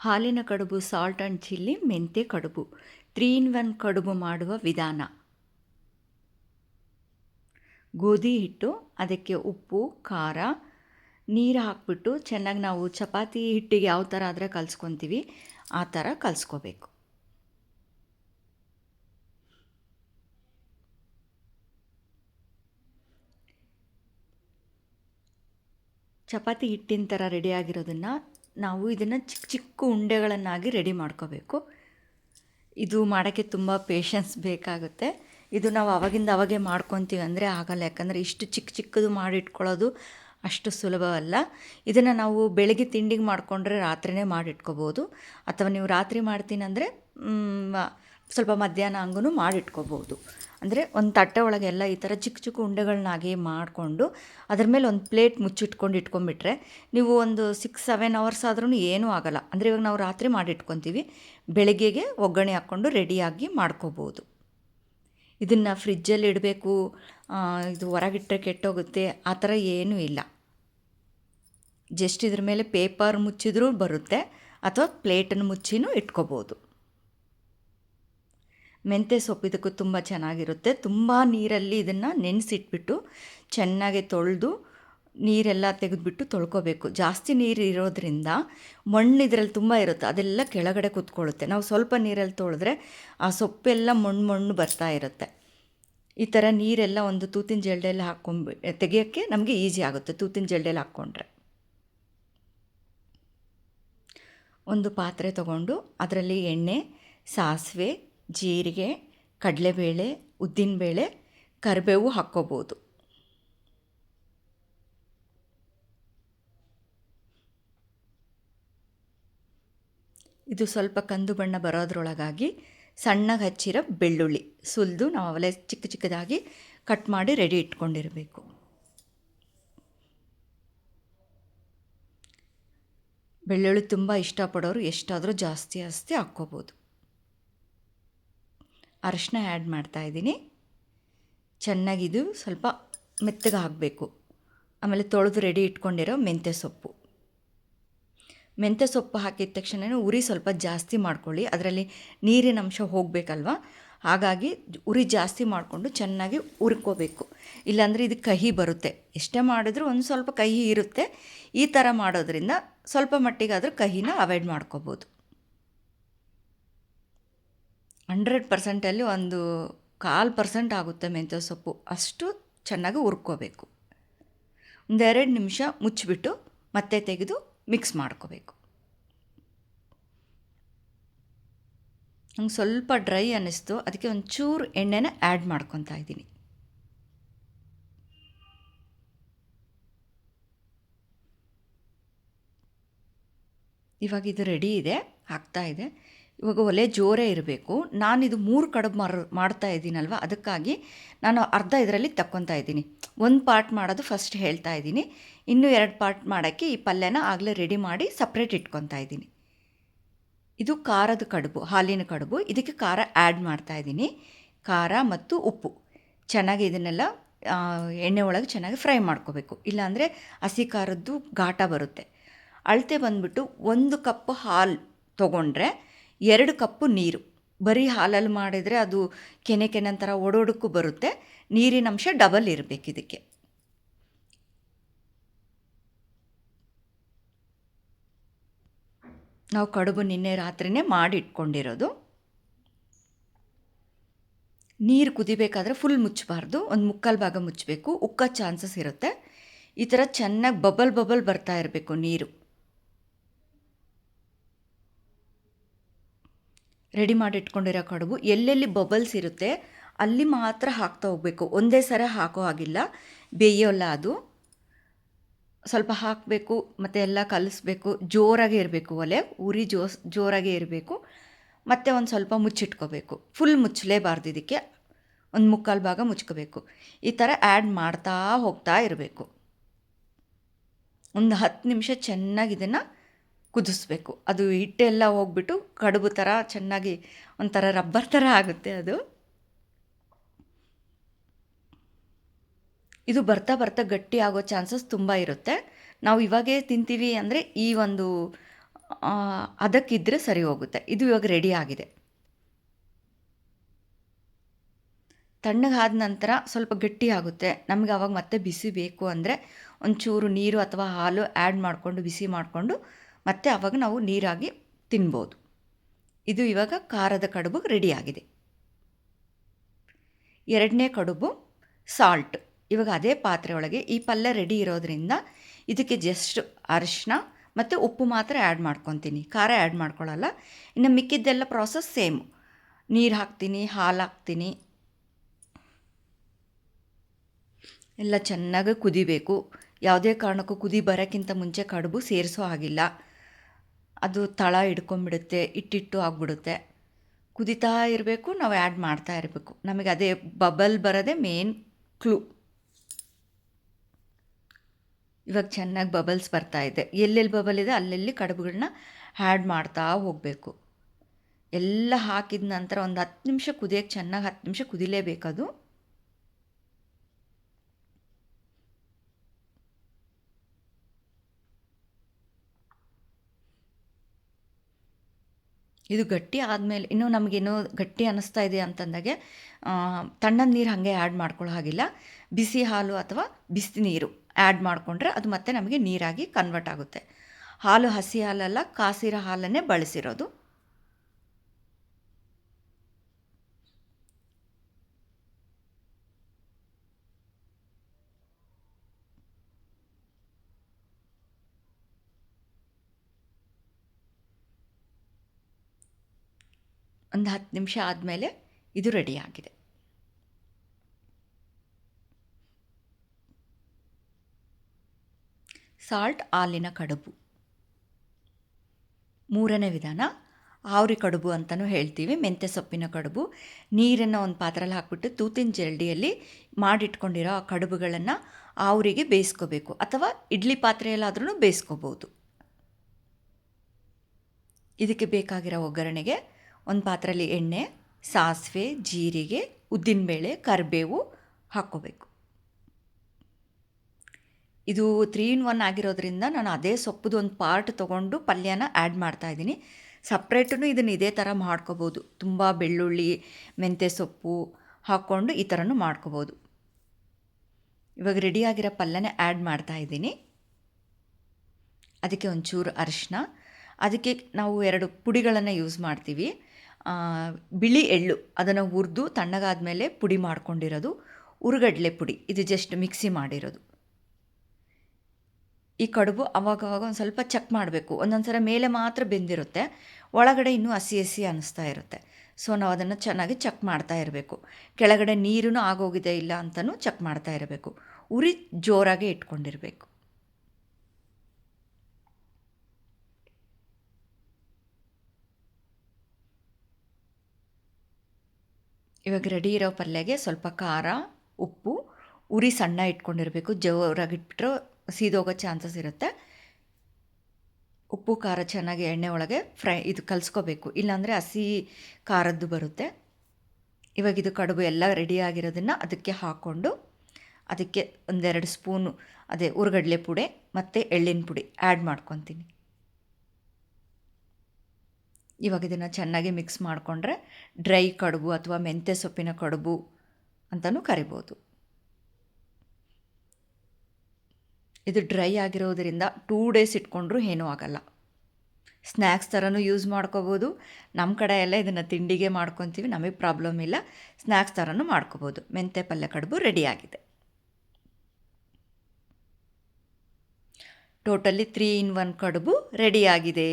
ಹಾಲಿನ ಕಡುಬು salt and chilli ಮೆಂತೆ ಕಡುಬು. ತ್ರೀ ಇನ್ ಒನ್ ಕಡುಬು ಮಾಡುವ ವಿಧಾನ. ಗೋಧಿ ಹಿಟ್ಟು, ಅದಕ್ಕೆ ಉಪ್ಪು, ಖಾರ, ನೀರು ಹಾಕ್ಬಿಟ್ಟು ಚೆನ್ನಾಗಿ ನಾವು ಚಪಾತಿ ಹಿಟ್ಟಿಗೆ ಯಾವ ಥರ ಆದರೆ ಕಲಿಸ್ಕೊತೀವಿ, ಆ ಥರ ಕಲಿಸ್ಕೋಬೇಕು. ಚಪಾತಿ ಹಿಟ್ಟಿನ ಥರ ರೆಡಿ ಆಗಿರೋದನ್ನು ನಾವು ಇದನ್ನು ಚಿಕ್ಕ ಚಿಕ್ಕ ಉಂಡೆಗಳನ್ನಾಗಿ ರೆಡಿ ಮಾಡ್ಕೋಬೇಕು. ಇದು ಮಾಡೋಕ್ಕೆ ತುಂಬ ಪೇಷನ್ಸ್ ಬೇಕಾಗುತ್ತೆ. ಇದು ನಾವು ಅವಾಗಿಂದ ಅವಾಗೆ ಮಾಡ್ಕೊತೀವಿ ಅಂದರೆ ಆಗಲ್ಲ. ಯಾಕಂದರೆ ಇಷ್ಟು ಚಿಕ್ಕ ಚಿಕ್ಕದು ಮಾಡಿಟ್ಕೊಳ್ಳೋದು ಅಷ್ಟು ಸುಲಭವಲ್ಲ. ಇದನ್ನು ನಾವು ಬೆಳಗ್ಗೆ ತಿಂಡಿಗೆ ಮಾಡಿಕೊಂಡ್ರೆ ರಾತ್ರಿನೇ ಮಾಡಿಟ್ಕೋಬೋದು. ಅಥವಾ ನೀವು ರಾತ್ರಿ ಮಾಡ್ತೀನಿ ಅಂದರೆ ಸ್ವಲ್ಪ ಮಧ್ಯಾಹ್ನ ಹಂಗೂ ಮಾಡಿಟ್ಕೋಬೋದು. ಅಂದರೆ ಒಂದು ತಟ್ಟೆ ಒಳಗೆ ಎಲ್ಲ ಈ ಥರ ಚಿಕ್ಕ ಚಿಕ್ಕ ಉಂಡೆಗಳನ್ನಾಗಿ ಮಾಡಿಕೊಂಡು ಅದ್ರ ಮೇಲೆ ಒಂದು ಪ್ಲೇಟ್ ಮುಚ್ಚಿಟ್ಕೊಂಡು ಇಟ್ಕೊಂಡ್ಬಿಟ್ರೆ ನೀವು ಒಂದು ಸಿಕ್ಸ್ ಸೆವೆನ್ ಅವರ್ಸ್ ಆದ್ರೂ ಏನೂ ಆಗೋಲ್ಲ. ಅಂದರೆ ಇವಾಗ ನಾವು ರಾತ್ರಿ ಮಾಡಿಟ್ಕೊತೀವಿ. ಬೆಳಗ್ಗೆಗೆ ಒಗ್ಗರಣೆ ಹಾಕ್ಕೊಂಡು ರೆಡಿಯಾಗಿ ಮಾಡ್ಕೋಬೋದು. ಇದನ್ನು ಫ್ರಿಜ್ಜಲ್ಲಿ ಇಡಬೇಕು ಇದು ಹೊರಗಿಟ್ಟರೆ ಕೆಟ್ಟೋಗುತ್ತೆ, ಆ ಥರ ಏನೂ ಇಲ್ಲ. ಜಸ್ಟ್ ಇದ್ರ ಮೇಲೆ ಪೇಪರ್ ಮುಚ್ಚಿದ್ರೂ ಬರುತ್ತೆ, ಅಥವಾ ಪ್ಲೇಟನ್ನು ಮುಚ್ಚಿನೂ ಇಟ್ಕೋಬೋದು. ಮೆಂತ್ಯ ಸೊಪ್ಪು ಇದಕ್ಕೂ ತುಂಬ ಚೆನ್ನಾಗಿರುತ್ತೆ. ತುಂಬ ನೀರಲ್ಲಿ ಇದನ್ನು ನೆನೆಸಿಟ್ಬಿಟ್ಟು ಚೆನ್ನಾಗಿ ತೊಳೆದು ನೀರೆಲ್ಲ ತೆಗೆದುಬಿಟ್ಟು ತೊಳ್ಕೊಬೇಕು. ಜಾಸ್ತಿ ನೀರು ಇರೋದ್ರಿಂದ ಮಣ್ಣು ಇದರಲ್ಲಿ ತುಂಬ ಇರುತ್ತೆ. ಅದೆಲ್ಲ ಕೆಳಗಡೆ ಕೂತ್ಕೊಳ್ಳುತ್ತೆ. ನಾವು ಸ್ವಲ್ಪ ನೀರಲ್ಲಿ ತೊಳೆದ್ರೆ ಆ ಸೊಪ್ಪೆಲ್ಲ ಮಣ್ಣು ಮಣ್ಣು ಬರ್ತಾ ಇರುತ್ತೆ. ಈ ಥರ ನೀರೆಲ್ಲ ಒಂದು ತೂತಿನ ಜಲ್ಡೆಯಲ್ಲಿ ಹಾಕ್ಕೊಂಬಿ ತೆಗಿಯೋಕ್ಕೆ ನಮಗೆ ಈಸಿ ಆಗುತ್ತೆ ತೂತಿನ ಜಲ್ಡೆಯಲ್ಲಿ ಹಾಕ್ಕೊಂಡ್ರೆ. ಒಂದು ಪಾತ್ರೆ ತಗೊಂಡು ಅದರಲ್ಲಿ ಎಣ್ಣೆ, ಸಾಸಿವೆ ಜೀರಿಗೆ, ಕಡಲೆಬೇಳೆ, ಉದ್ದಿನಬೇಳೆ, ಕರಿಬೇವು ಹಾಕ್ಕೋಬೋದು. ಇದು ಸ್ವಲ್ಪ ಕಂದು ಬಣ್ಣ ಬರೋದ್ರೊಳಗಾಗಿ ಸಣ್ಣಗೆ ಹಚ್ಚಿರೋ ಬೆಳ್ಳುಳ್ಳಿ, ಸುಲಿದು ನಾವು ಅವಲೇ ಚಿಕ್ಕ ಚಿಕ್ಕದಾಗಿ ಕಟ್ ಮಾಡಿ ರೆಡಿ ಇಟ್ಕೊಂಡಿರಬೇಕು. ಬೆಳ್ಳುಳ್ಳಿ ತುಂಬ ಇಷ್ಟಪಡೋರು ಎಷ್ಟಾದರೂ ಜಾಸ್ತಿ ಜಾಸ್ತಿ ಹಾಕ್ಕೋಬೋದು. ಅರಶಿನ ಆ್ಯಡ್ ಮಾಡ್ತಾಯಿದ್ದೀನಿ ಚೆನ್ನಾಗಿದು ಸ್ವಲ್ಪ ಮೆತ್ತಗೆ ಹಾಕಬೇಕು. ಆಮೇಲೆ ತೊಳೆದು ರೆಡಿ ಇಟ್ಕೊಂಡಿರೋ ಮೆಂತ್ಯ ಸೊಪ್ಪು. ಮೆಂತ್ಯ ಸೊಪ್ಪು ಹಾಕಿದ ತಕ್ಷಣ ಉರಿ ಸ್ವಲ್ಪ ಜಾಸ್ತಿ ಮಾಡ್ಕೊಳ್ಳಿ. ಅದರಲ್ಲಿ ನೀರಿನ ಅಂಶ ಹೋಗಬೇಕಲ್ವ? ಹಾಗಾಗಿ ಉರಿ ಜಾಸ್ತಿ ಮಾಡಿಕೊಂಡು ಚೆನ್ನಾಗಿ ಉರ್ಕೋಬೇಕು ಇಲ್ಲಾಂದರೆ ಇದು ಕಹಿ ಬರುತ್ತೆ. ಎಷ್ಟೇ ಮಾಡಿದ್ರೂ ಒಂದು ಸ್ವಲ್ಪ ಕಹಿ ಇರುತ್ತೆ. ಈ ಥರ ಮಾಡೋದ್ರಿಂದ ಸ್ವಲ್ಪ ಮಟ್ಟಿಗಾದರೂ ಕಹಿನ ಅವಾಯ್ಡ್ ಮಾಡ್ಕೋಬೋದು. ಹಂಡ್ರೆಡ್ ಪರ್ಸೆಂಟಲ್ಲಿ ಒಂದು ಕಾಲು ಪರ್ಸೆಂಟ್ ಆಗುತ್ತೆ ಮೆಂತ್ಯ ಸೊಪ್ಪು. ಅಷ್ಟು ಚೆನ್ನಾಗಿ ಹುರ್ಕೋಬೇಕು. ಒಂದೆರಡು ನಿಮಿಷ ಮುಚ್ಚಿಬಿಟ್ಟು ಮತ್ತೆ ತೆಗೆದು ಮಿಕ್ಸ್ ಮಾಡ್ಕೋಬೇಕು. ನಂಗೆ ಸ್ವಲ್ಪ ಡ್ರೈ ಅನ್ನಿಸ್ತು. ಅದಕ್ಕೆ ಒಂಚೂರು ಎಣ್ಣೆನ ಆ್ಯಡ್ ಮಾಡ್ಕೊತಾ ಇದ್ದೀನಿ. ಇವಾಗ ಇದು ರೆಡಿ ಇದೆ ಆಗ್ತಾ ಇದೆ. ಇವಾಗ ಒಲೆ ಜೋರೇ ಇರಬೇಕು. ನಾನಿದು ಮೂರು ಕಡುಬು ಮಾರ್, ಮಾಡ್ತಾ ಇದ್ದೀನಲ್ವ? ಅದಕ್ಕಾಗಿ ನಾನು ಅರ್ಧ ಇದರಲ್ಲಿ ತಕ್ಕೊತಾ ಇದ್ದೀನಿ. ಒಂದು ಪಾರ್ಟ್ ಮಾಡೋದು ಫಸ್ಟ್ ಹೇಳ್ತಾ ಇದ್ದೀನಿ. ಇನ್ನೂ ಎರಡು ಪಾರ್ಟ್ ಮಾಡೋಕ್ಕೆ ಈ ಪಲ್ಯನ ಆಗಲೇ ರೆಡಿ ಮಾಡಿ ಸಪ್ರೇಟ್ ಇಟ್ಕೊತಾ ಇದ್ದೀನಿ. ಇದು ಖಾರದ ಕಡುಬು, ಹಾಲಿನ ಕಡುಬು. ಇದಕ್ಕೆ ಖಾರ ಆ್ಯಡ್ ಮಾಡ್ತಾ ಇದ್ದೀನಿ. ಖಾರ ಮತ್ತು ಉಪ್ಪು. ಚೆನ್ನಾಗಿ ಇದನ್ನೆಲ್ಲ ಎಣ್ಣೆ ಒಳಗೆ ಚೆನ್ನಾಗಿ ಫ್ರೈ ಮಾಡ್ಕೋಬೇಕು. ಇಲ್ಲಾಂದರೆ ಹಸಿ ಖಾರದ್ದು ಘಾಟ ಬರುತ್ತೆ. ಅಳತೆ ಬಂದುಬಿಟ್ಟು ಒಂದು ಕಪ್ ಹಾಲು ತೊಗೊಂಡ್ರೆ ಎರಡು ಕಪ್ಪು ನೀರು. ಬರೀ ಹಾಲಲ್ಲಿ ಮಾಡಿದರೆ ಅದು ಕೆನೆ ಕೆನೆ ಥರ ಒಡೋಡಕ್ಕೂ ಬರುತ್ತೆ. ನೀರಿನ ಅಂಶ ಡಬಲ್ ಇರಬೇಕು ಇದಕ್ಕೆ. ನಾವು ಕಡುಬು ನಿನ್ನೆ ರಾತ್ರಿನೇ ಮಾಡಿಟ್ಕೊಂಡಿರೋದು. ನೀರು ಕುದಿಬೇಕಾದ್ರೆ ಫುಲ್ ಮುಚ್ಚಬಾರ್ದು. ಒಂದು ಮುಕ್ಕಾಲು ಭಾಗ ಮುಚ್ಚಬೇಕು. ಉಕ್ಕ ಚಾನ್ಸಸ್ ಇರುತ್ತೆ. ಈ ಥರ ಚೆನ್ನಾಗಿ ಬಬಲ್ ಬಬಲ್ ಬರ್ತಾ ಇರಬೇಕು ನೀರು. ರೆಡಿ ಮಾಡಿ ಇಟ್ಕೊಂಡಿರೋ ಕಡುಬು, ಎಲ್ಲೆಲ್ಲಿ ಬಬಲ್ಸ್ ಇರುತ್ತೆ, ಅಲ್ಲಿ ಮಾತ್ರ ಹಾಕ್ತಾ ಹೋಗಬೇಕು. ಒಂದೇ ಸರ ಹಾಕೋ ಹಾಗಿಲ್ಲ. ಬೇಯೋಲ್ಲ ಅದು. ಸ್ವಲ್ಪ ಹಾಕಬೇಕು, ಮತ್ತು ಎಲ್ಲ ಕಲಿಸ್ಬೇಕು. ಜೋರಾಗಿ ಇರಬೇಕು ಒಲೆ, ಉರಿ ಜೋಸ್ ಜೋರಾಗೇ ಇರಬೇಕು. ಮತ್ತು ಒಂದು ಸ್ವಲ್ಪ ಮುಚ್ಚಿಟ್ಕೋಬೇಕು. ಫುಲ್ ಮುಚ್ಚಲೇಬಾರ್ದು ಇದಕ್ಕೆ. ಒಂದು ಮುಕ್ಕಾಲು ಭಾಗ ಮುಚ್ಕೋಬೇಕು. ಈ ಥರ ಆ್ಯಡ್ ಮಾಡ್ತಾ ಹೋಗ್ತಾ ಇರಬೇಕು. ಒಂದು ಹತ್ತು ನಿಮಿಷ ಚೆನ್ನಾಗಿ ಇದನ್ನು ಕುದಿಸ್ಬೇಕು. ಅದು ಹಿಟ್ಟೆಲ್ಲ ಹೋಗ್ಬಿಟ್ಟು ಕಡುಬು ಥರ ಚೆನ್ನಾಗಿ ಒಂಥರ ರಬ್ಬರ್ ಥರ ಆಗುತ್ತೆ ಅದು. ಇದು ಬರ್ತಾ ಬರ್ತಾ ಗಟ್ಟಿ ಆಗೋ ಚಾನ್ಸಸ್ ತುಂಬ ಇರುತ್ತೆ. ನಾವು ಇವಾಗೇ ತಿಂತೀವಿ ಅಂದರೆ ಈ ಒಂದು ಅದಕ್ಕಿದ್ದರೆ ಸರಿ ಹೋಗುತ್ತೆ. ಇದು ಇವಾಗ ರೆಡಿ ಆಗಿದೆ. ತಣ್ಣಗಾದ ನಂತರ ಸ್ವಲ್ಪ ಗಟ್ಟಿ ಆಗುತ್ತೆ. ನಮಗೆ ಅವಾಗ ಮತ್ತೆ ಬಿಸಿ ಬೇಕು ಅಂದರೆ ಒಂಚೂರು ನೀರು ಅಥವಾ ಹಾಲು ಆ್ಯಡ್ ಮಾಡಿಕೊಂಡು, ಬಿಸಿ ಮಾಡಿಕೊಂಡು ಮತ್ತೆ ಅವಾಗ ನಾವು ನೀರಾಗಿ ತಿನ್ಬೋದು. ಇದು ಇವಾಗ ಖಾರದ ಕಡುಬು ರೆಡಿಯಾಗಿದೆ. ಎರಡನೇ ಕಡುಬು ಸಾಲ್ಟ್. ಇವಾಗ ಅದೇ ಪಾತ್ರೆ ಒಳಗೆ ಈ ಪಲ್ಯ ರೆಡಿ ಇರೋದ್ರಿಂದ ಇದಕ್ಕೆ ಜಸ್ಟ್ ಅರಿಶಿನ ಮತ್ತು ಉಪ್ಪು ಮಾತ್ರ ಆ್ಯಡ್ ಮಾಡ್ಕೊತೀನಿ. ಖಾರ ಆ್ಯಡ್ ಮಾಡ್ಕೊಳ್ಳಲ್ಲ ಇನ್ನು ಮಿಕ್ಕಿದ್ದೆಲ್ಲ ಪ್ರಾಸೆಸ್ ಸೇಮ್ ನೀರು ಹಾಕ್ತೀನಿ, ಹಾಲು ಹಾಕ್ತೀನಿ. ಎಲ್ಲ ಚೆನ್ನಾಗಿ ಕುದಿಬೇಕು. ಯಾವುದೇ ಕಾರಣಕ್ಕೂ ಕುದಿ ಬರೋಕ್ಕಿಂತ ಮುಂಚೆ ಕಡುಬು ಸೇರಿಸೋ ಹಾಗಿಲ್ಲ. ಅದು ತಳ ಹಿಡ್ಕೊಂಬಿಡುತ್ತೆ ಇಟ್ಟಿಟ್ಟು ಆಗಿಬಿಡುತ್ತೆ. ಕುದಿತಾ ಇರಬೇಕು, ನಾವು ಆ್ಯಡ್ ಮಾಡ್ತಾ ಇರಬೇಕು. ನಮಗೆ ಅದೇ ಬಬಲ್ ಬರೋದೇ ಮೇನ್ ಕ್ಲೂ ಇವಾಗ ಚೆನ್ನಾಗಿ ಬಬಲ್ಸ್ ಬರ್ತಾ ಇದೆ. ಎಲ್ಲೆಲ್ಲಿ ಬಬಲ್ ಇದೆ, ಅಲ್ಲೆಲ್ಲಿ ಕಡುಬುಗಳನ್ನ ಆ್ಯಡ್ ಮಾಡ್ತಾ ಹೋಗಬೇಕು. ಎಲ್ಲ ಹಾಕಿದ ನಂತರ ಒಂದು ಹತ್ತು ನಿಮಿಷ ಕುದಿಯೋಕ್ಕೆ ಚೆನ್ನಾಗಿ ಹತ್ತು ನಿಮಿಷ ಕುದಿಲೇಬೇಕದು. ಇದು ಗಟ್ಟಿ ಆದಮೇಲೆ, ಇನ್ನೂ ನಮಗೇನೋ ಗಟ್ಟಿ ಅನ್ನಿಸ್ತಾ ಇದೆ ಅಂತಂದಾಗೆ ತಣ್ಣನ ನೀರು ಹಾಗೆ ಆ್ಯಡ್ ಮಾಡ್ಕೊಳ್ಳೋ ಹಾಗಿಲ್ಲ. ಬಿಸಿ ಹಾಲು ಅಥವಾ ಬಿಸಿ ನೀರು ಆ್ಯಡ್ ಮಾಡಿಕೊಂಡ್ರೆ ಅದು ಮತ್ತೆ ನಮಗೆ ನೀರಾಗಿ ಕನ್ವರ್ಟ್ ಆಗುತ್ತೆ. ಹಾಲು ಹಸಿ ಹಾಲಲ್ಲ, ಕಾಸಿರೋ ಹಾಲನ್ನೇ ಬಳಸಿರೋದು. ಒಂದು ಹತ್ತು ನಿಮಿಷ ಆದಮೇಲೆ ಇದು ರೆಡಿಯಾಗಿದೆ ಸಾಲ್ಟ್ ಹಾಲಿನ ಕಡುಬು. ಮೂರನೇ ವಿಧಾನ, ಆವ್ರಿ ಕಡುಬು ಅಂತಲೂ ಹೇಳ್ತೀವಿ. ಮೆಂತ್ಯ ಸೊಪ್ಪಿನ ಕಡುಬು. ನೀರನ್ನು ಒಂದು ಪಾತ್ರೆಯಲ್ಲಿ ಹಾಕ್ಬಿಟ್ಟು ತೂತಿನ ಜರಡಿಯಲ್ಲಿ ಮಾಡಿಟ್ಕೊಂಡಿರೋ ಆ ಕಡುಬುಗಳನ್ನು ಆವರಿಗೆ ಬೇಯಿಸ್ಕೋಬೇಕು. ಅಥವಾ ಇಡ್ಲಿ ಪಾತ್ರೆಯಲ್ಲಾದ್ರೂ ಬೇಯಿಸ್ಕೋಬೋದು. ಇದಕ್ಕೆ ಬೇಕಾಗಿರೋ ಒಗ್ಗರಣೆಗೆ ಒಂದು ಪಾತ್ರೆಯಲ್ಲಿ ಎಣ್ಣೆ, ಸಾಸಿವೆ, ಜೀರಿಗೆ ಉದ್ದಿನಬೇಳೆ ಕರಿಬೇವು ಹಾಕ್ಕೋಬೇಕು. ಇದು ತ್ರೀ ಇನ್ ಒನ್ ಆಗಿರೋದ್ರಿಂದ ನಾನು ಅದೇ ಸೊಪ್ಪದು ಒಂದು ಪಾರ್ಟ್ ತೊಗೊಂಡು ಪಲ್ಯನ ಆ್ಯಡ್ ಮಾಡ್ತಾಯಿದ್ದೀನಿ ಸಪ್ರೇಟೂ ಇದನ್ನು ಇದೇ ಥರ ಮಾಡ್ಕೋಬೋದು. ತುಂಬ ಬೆಳ್ಳುಳ್ಳಿ, ಮೆಂತ್ಯ ಸೊಪ್ಪು ಹಾಕ್ಕೊಂಡು ಈ ಥರನೂ ಮಾಡ್ಕೋಬೋದು. ಇವಾಗ ರೆಡಿಯಾಗಿರೋ ಪಲ್ಯನೇ ಆ್ಯಡ್ ಮಾಡ್ತಾಯಿದ್ದೀನಿ ಅದಕ್ಕೆ ಒಂಚೂರು ಅರಿಶಿನ ಅದಕ್ಕೆ ನಾವು ಎರಡು ಪುಡಿಗಳನ್ನು ಯೂಸ್ ಮಾಡ್ತೀವಿ. ಬಿಳಿ ಎಳ್ಳು, ಅದನ್ನು ಹುರಿದು ತಣ್ಣಗಾದ ಮೇಲೆ ಪುಡಿ ಮಾಡ್ಕೊಂಡಿರೋದು. ಉರುಗಡ್ಲೆ ಪುಡಿ, ಇದು ಜಸ್ಟ್ ಮಿಕ್ಸಿ ಮಾಡಿರೋದು. ಈ ಕಡುಬು ಅವಾಗವಾಗ ಒಂದು ಸ್ವಲ್ಪ ಚೆಕ್ ಮಾಡಬೇಕು. ಒಂದೊಂದು ಮೇಲೆ ಮಾತ್ರ ಬೆಂದಿರುತ್ತೆ. ಒಳಗಡೆ ಇನ್ನೂ ಹಸಿ ಹಸಿ ಅನ್ನಿಸ್ತಾ ಇರುತ್ತೆ. ಸೊ ನಾವು ಅದನ್ನು ಚೆನ್ನಾಗಿ ಚೆಕ್ ಮಾಡ್ತಾ ಇರಬೇಕು. ಕೆಳಗಡೆ ನೀರೂ ಆಗೋಗಿದೆ ಇಲ್ಲ ಅಂತಲೂ ಚೆಕ್ ಮಾಡ್ತಾ ಇರಬೇಕು. ಉರಿ ಜೋರಾಗಿ ಇಟ್ಕೊಂಡಿರಬೇಕು. ಇವಾಗ ರೆಡಿ ಇರೋ ಪಲ್ಯಗೆ ಸ್ವಲ್ಪ ಖಾರ, ಉಪ್ಪು, ಉರಿ ಸಣ್ಣ ಇಟ್ಕೊಂಡಿರಬೇಕು. ಜೋರಾಗಿಟ್ಬಿಟ್ರೆ ಸೀದೋಗೋ ಚಾನ್ಸಸ್ ಇರುತ್ತೆ. ಉಪ್ಪು, ಖಾರ ಚೆನ್ನಾಗಿ ಎಣ್ಣೆ ಒಳಗೆ ಫ್ರೈ ಇದು ಕಲಿಸ್ಕೋಬೇಕು. ಇಲ್ಲಾಂದರೆ ಹಸಿ ಖಾರದ್ದು ಬರುತ್ತೆ. ಇವಾಗ ಇದು ಕಡುಬು ಎಲ್ಲ ರೆಡಿಯಾಗಿರೋದನ್ನು ಅದಕ್ಕೆ ಹಾಕ್ಕೊಂಡು ಅದಕ್ಕೆ ಒಂದೆರಡು ಸ್ಪೂನು ಅದೇ, ಉರ್ಗಡ್ಲೆ ಪುಡಿ ಮತ್ತು ಎಳ್ಳಿನ ಪುಡಿ ಆ್ಯಡ್ ಮಾಡ್ಕೊತೀನಿ. ಇವಾಗ ಇದನ್ನು ಚೆನ್ನಾಗಿ ಮಿಕ್ಸ್ ಮಾಡಿಕೊಂಡ್ರೆ ಡ್ರೈ ಕಡುಬು ಅಥವಾ ಮೆಂತ್ಯ ಸೊಪ್ಪಿನ ಕಡುಬು ಅಂತಲೂ ಕರಿಬೋದು. ಇದು ಡ್ರೈ ಆಗಿರೋದರಿಂದ ಟೂ ಡೇಸ್ ಇಟ್ಕೊಂಡ್ರೂ ಏನೂ ಆಗಲ್ಲ. ಸ್ನ್ಯಾಕ್ಸ್ ಥರನೂ ಯೂಸ್ ಮಾಡ್ಕೋಬೋದು. ನಮ್ಮ ಕಡೆ ಎಲ್ಲ ಇದನ್ನು ತಿಂಡಿಗೆ ಮಾಡ್ಕೊತೀವಿ, ನಮಗೆ ಪ್ರಾಬ್ಲಮ್ ಇಲ್ಲ. ಸ್ನ್ಯಾಕ್ಸ್ ಥರನೂ ಮಾಡ್ಕೋಬೋದು. ಮೆಂತ್ಯ ಪಲ್ಯ ಕಡುಬು ರೆಡಿಯಾಗಿದೆ ಟೋಟಲಿ ತ್ರೀ ಇನ್ ಒನ್ ಕಡುಬು ರೆಡಿಯಾಗಿದೆ